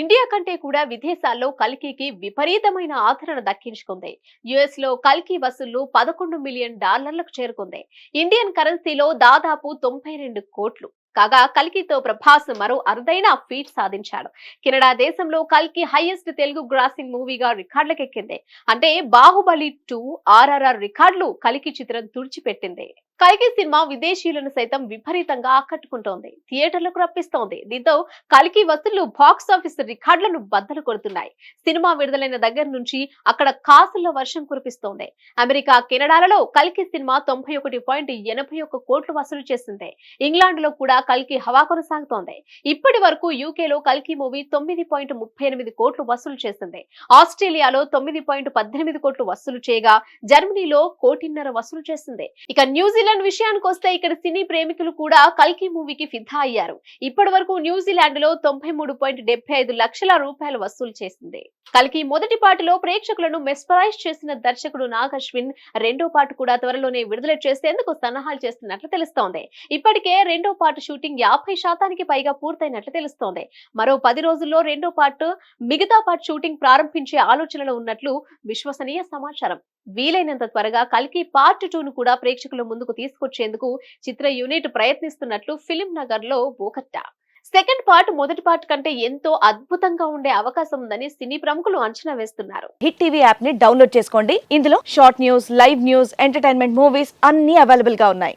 India కంటే కూడా విదేశాల్లో కల్కీకి విపరీతమైన ఆదరణ దక్కించుకుంది. యుఎస్లో కల్కి వసూళ్ళు పదకొండు మిలియన్ డాలర్లకు చేరుకుంది. ఇండియన్ కరెన్సీలో దాదాపు తొంభై రెండు కోట్లు. కాగా కల్కితో ప్రభాస్ మరో అరుదైన ఫీట్ సాధించాడు. కెనడా దేశంలో కల్కి హైయెస్ట్ తెలుగు గ్రాసింగ్ మూవీగా రికార్డులకెక్కింది. అంటే బాహుబలి టూ ఆర్ఆర్ఆర్ రికార్డులు కలికి చిత్రం తుడిచిపెట్టింది. కలికి సినిమా విదేశీయులను సైతం విపరీతంగా ఆకట్టుకుంటోంది. థియేటర్లకు రప్పిస్తోంది. దీంతో కలికి వసూళ్ళు బాక్స్ ఆఫీస్ రికార్డులను బద్దలు కొడుతున్నాయి. సినిమా విడుదలైన దగ్గర నుంచి అక్కడ కాసుల వర్షం కురిపిస్తోంది. అమెరికా కెనడాలలో కల్కి సినిమా తొంభై ఒకటి పాయింట్ ఎనభై ఒక్క కోట్లు వసూలు చేసింది. ఇంగ్లాండ్లో కూడా కల్కి హవా కొనసాగుతోంది. ఇప్పటి వరకు యూకేలో కల్కి మూవీ తొమ్మిది పాయింట్ ముప్పై ఎనిమిది కోట్లు వసూలు చేసింది. ఆస్ట్రేలియాలో తొమ్మిది పాయింట్ పద్దెనిమిది కోట్లు వసూలు చేయగా జర్మనీలో కోటిన్నర వసూలు చేసింది. ఇక న్యూజిలాండ్ విషయానికి వస్తే ఇక్కడ సినీ ప్రేమికులు కూడా కల్కి మూవీకి ఫిదా అయ్యారు. ఇప్పటి వరకు న్యూజిలాండ్లో తొంభై మూడు పాయింట్ డెబ్బై ఐదు లక్షల రూపాయలు వసూలు చేసింది. కల్కి మొదటి పాటలో ప్రేక్షకులను మెస్పరైజ్ చేసిన దర్శకుడు నాగ్ అశ్విన్ రెండో పాట కూడా త్వరలోనే విడుదల చేసేందుకు సన్నాహాలు చేస్తున్నట్లు తెలుస్తోంది. ఇప్పటికే రెండో పాట షూటింగ్ యాభై శాతానికి పైగా పూర్తయినట్లు తెలుస్తోంది. మరో పది రోజుల్లో రెండో పార్ట్ మిగతా పార్ట్ షూటింగ్ ప్రారంభించే ఆలోచనలో ఉన్నట్లు విశ్వసనీయ సమాచారం. వీలైనంత త్వరగా కల్కి పార్ట్ టూ ను కూడా ప్రేక్షకుల ముందుకు తీసుకొచ్చేందుకు చిత్ర యూనిట్ ప్రయత్నిస్తున్నట్లు ఫిలిం నగర్లో బోకట్టా. సెకండ్ పార్ట్ మొదటి పార్ట్ కంటే ఎంతో అద్భుతంగా ఉండే అవకాశం ఉందని సినీ ప్రముఖులు అంచనా వేస్తున్నారు. హిట్ టీవీ యాప్ని డౌన్లోడ్ చేసుకోండి. ఇందులో short news live news entertainment movies అన్ని అవైలబుల్గా ఉన్నాయి.